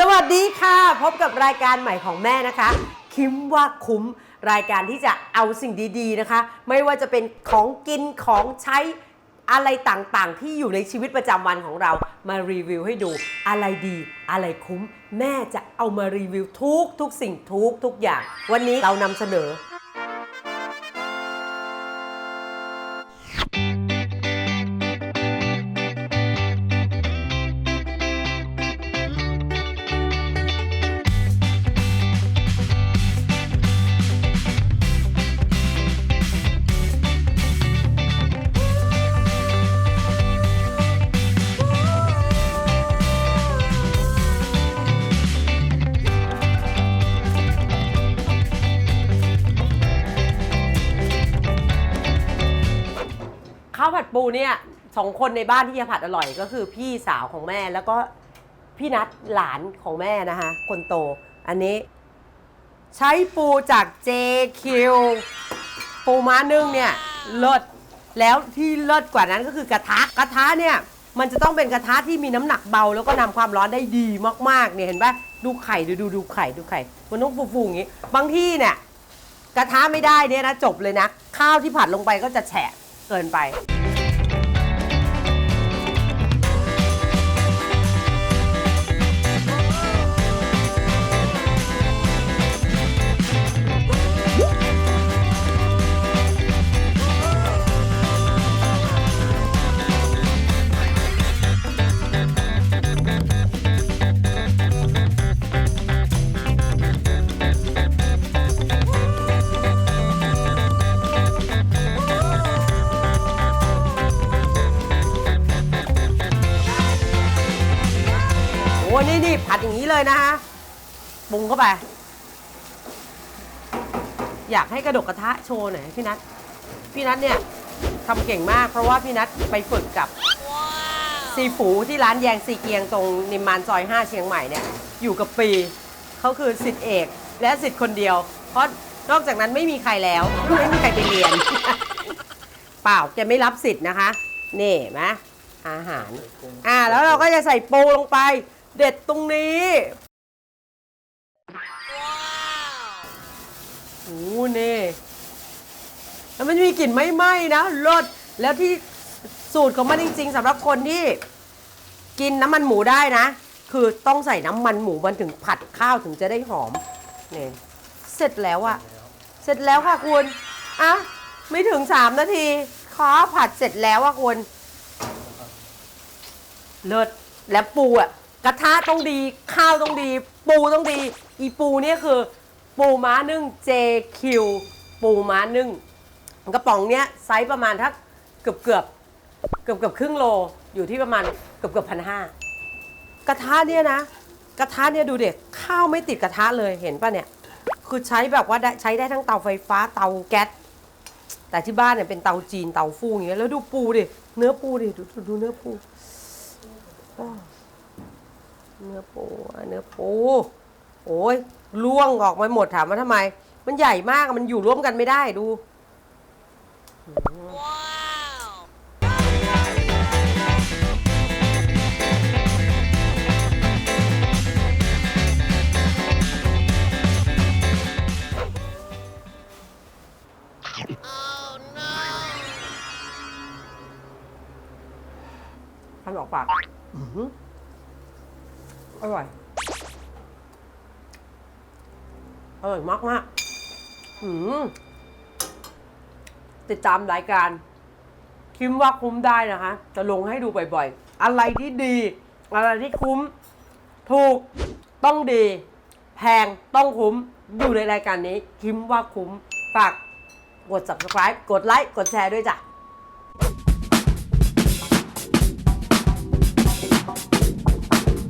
สวัสดีค่ะ พบกับรายการใหม่ของแม่นะคะ คิมว่าคุ้มรายการที่จะเอาสิ่งดีๆนะคะ ไม่ว่าจะเป็นของกินของใช้อะไรต่างๆ ที่อยู่ในชีวิตประจำวันของเรามารีวิวให้ดูอะไรดี อะไรคุ้ม แม่จะเอามารีวิวทุกทุกสิ่งทุกทุกอย่าง วันนี้เรานำเสนอ ข้าวผัดปูเนี่ยสองคนในบ้านที่จะผัดอร่อยก็คือพี่สาวของแม่แล้วก็พี่นัดหลานของแม่นะคะ คนโต อันนี้ ใช้ปูจาก JQ ปูม้านึ่งเนี่ยเลิศแล้วที่เลิศกว่านั้นก็คือกระทะกระทะเนี่ยมันจะต้องเป็นกระทะที่มีน้ำหนักเบาแล้วก็นำความร้อนได้ดีมากๆเนี่ยเห็นปะดูไข่ดูดูดูไข่ดูไข่ มันต้องฟูๆอย่างนี้ บางที่เนี่ย กระทะไม่ได้เนี่ยนะจบเลยนะ ข้าวที่ผัดลงไปก็จะแฉะ เกินไป อ้นี่นี่ผัดอย่างนี้เลยนะคะปรุงเข้าไป อยากให้กระดกกระทะโชว์หน่อยพี่นัทพี่นัทเนี่ยทำเก่งมาก เพราะว่าพี่นัทไปฝึกกับซีฟูที่ร้านแยงซีเกียงตรงนิมมานซอย 5 เชียงใหม่เนี่ยอยู่กับปีเขาคือสิทธิเอกและสิทธิ์คนเดียว เพราะนอกจากนั้นไม่มีใครแล้วไม่มีใครไปเรียน เปล่าแกไม่รับสิทธิ์นะคะ นี่เห็นไหมอาหาร อ่าแล้วเราก็จะใส่ปูลงไป เด็ดตรงนี้โอ้โหนี่แล้วมันมีกลิ่นไม่ไหม้นะรสแล้วที่สูตรของมันจริงๆสำหรับคนที่กินน้ำมันหมูได้นะ คือต้องใส่น้ำมันหมูมันถึงผัดข้าวถึงจะได้หอมเนี่เสร็จแล้วอะเสร็จแล้วค่ะคุณอะไม่ถึงสามนาทีข้าวผัดเสร็จแล้วอะคุณเลิศและปูอะ กระทะต้องดี ข้าวต้องดี ปูต้องดี อีปูเนี่ยคือ ปูม้านึ่ง JQ ปูม้านึ่งกระป๋องเนี้ยไซส์ประมาณทักเกือบเกือบเกือบเกือบครึ่งโลอยู่ที่ประมาณเกือบเกือบพันห้ากระทะเนี่ยนะ กระทะเนี่ยดูเด็กข้าวไม่ติดกระทะเลยเห็นป่ะเนี่ย คือใช้แบบว่าได้ใช้ได้ทั้งเตาไฟฟ้าเตาแก๊สแต่ที่บ้านเนี่ยเป็นเตาจีนเตาฟูอย่างเงี้ยแล้วดูปูดิเนื้อปูดิดูดูดูเนื้อปู เนื้อปูอะเนื้อปูโอ้ยล่วงออกมาหมดถามว่าทำไม มันใหญ่มากมันอยู่ร่วมกันไม่ได้ดูทำออกปาก อร่อย อร่อยมากมากหืมติดตามรายการคิมว่าคุ้มได้นะคะ จะลงให้ดูบ่อยๆ อะไรที่ดี อะไรที่คุ้ม ถูกต้องดี แพงต้องคุ้ม อยู่ในรายการนี้คิมว่าคุ้ม ฝากกด subscribe กดไลค์ กดแชร์ด้วยจ้ะ